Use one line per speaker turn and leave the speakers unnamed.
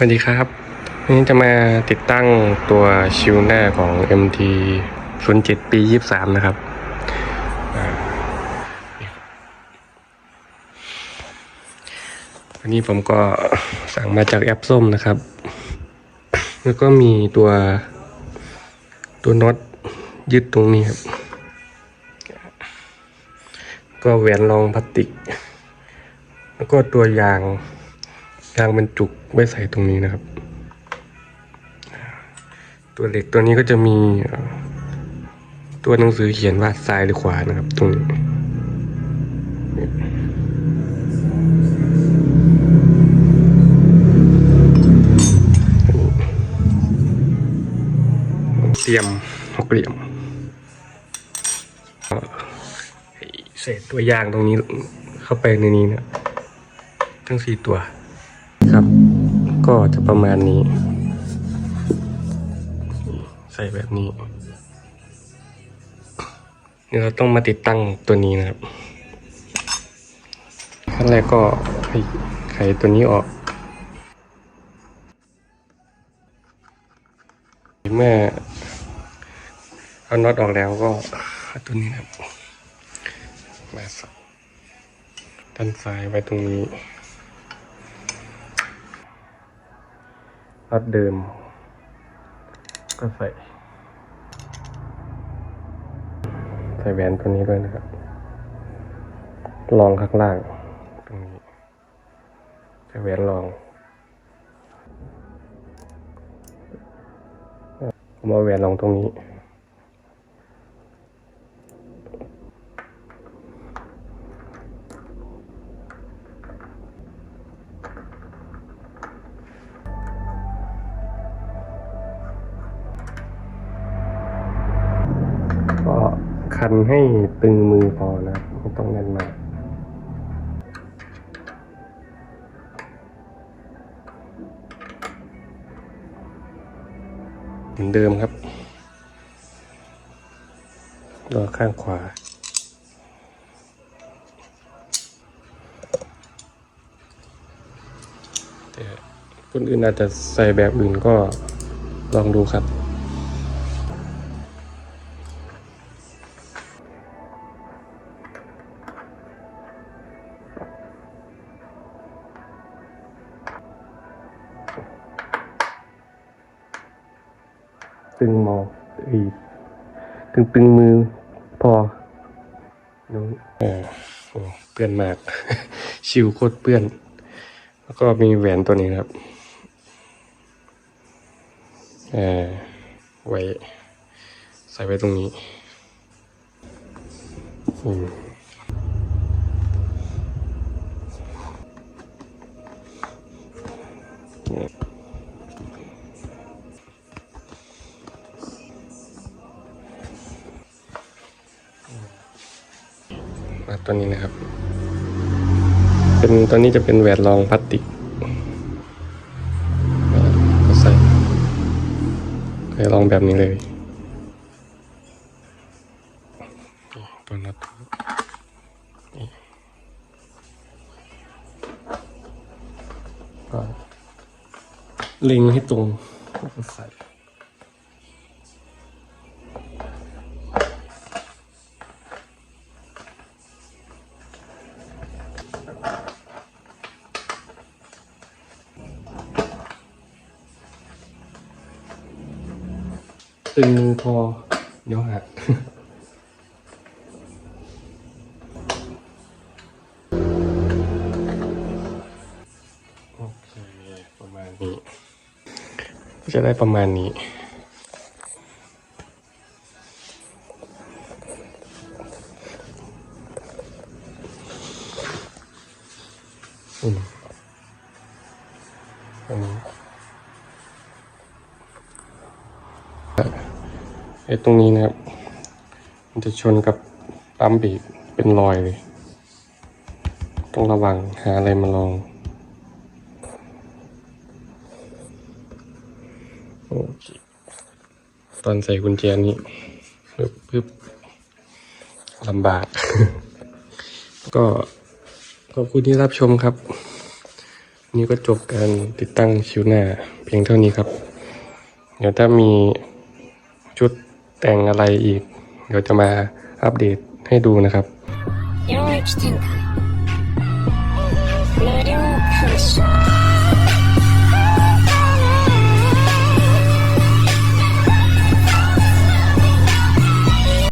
สวัสดีครับวันนี้จะมาติดตั้งตัวชิวหน้าของ MT 07ปี 23 นะครับอ่าอันนี้ผมก็สั่งมาจากแอปส้มนะครับ แล้วก็มีตัวตัวน็อตยึดตรงนี้ครับ ก็แหวนรองพลาสติก แล้วก็ตัวยาง ยางบรรจุไว้ใส่ตรงนี้นะครับ ตัวเหล็กตัวนี้ก็จะมีตัวหนังสือเขียนว่าซ้ายหรือขวานะครับ ตรงนี้เตรียมหกเหลี่ยมเศษตัวยางตรงนี้เข้าไปในนี้นะทั้งสี่ตัว ครับ ก็จะประมาณนี้ ใส่แบบนี้เดี๋ยวเราต้องมาติดตั้งตัวนี้นะครับขั้นแรกก็ไขตัวนี้ออก เมื่อเอาน็อตออกแล้วก็ตัวนี้นะครับมาใส่ด้านซ้ายไว้ตรงนี้ พัดเดิม ก็ใส่ ใส่แหวนตัวนี้ด้วยนะครับ ลองข้างล่าง ตรงนี้ใส่แหวนลองผมเอาแหวนลองตรงนี้ คันให้ตึงมือพอนะไม่ต้องแน่นมากเหมือนเดิมครับตัวข้างขวาแต่คนอื่นอาจจะใส่แบบอื่นก็ลองดูครับ ตึงมองอีตึงตึงมือพอนู้นเออโอ้เปื้อนมาก ชิวโคตรเปื้อน แล้วก็มีแหวนตัวนี้ครับเออไว้ ใส่ไว้ตรงนี้อืม ตัวนี้นะครับ เป็นตัวนี้จะเป็นแหวนรองพลาสติกก็ใส่ใส่รองแบบนี้เลยนี่ตัวน็อตนี่ก็เล็งให้ตรงก็ใส่ ตึงมือพอเดี๋ยวหักโอเคประมาณนี้จะได้ประมาณนี้อืมอันนี้ ไอ้ตรงนี้นะครับ มันจะชนกับปั๊มบรกเป็นรอยเลย ต้องระวังหาอะไรมาลองโอเคตอนใส่กุญแจนี้ปึ๊บปึ๊บลำบาก ก็ขอบคุณที่รับชมครับ นี่ก็จบการติดตั้งชิวหน้า เพียงเท่านี้ครับ เดี๋ยวถ้ามีชุด แต่งอะไรอีก เดี๋ยวจะมาอัปเดตให้ดูนะครับ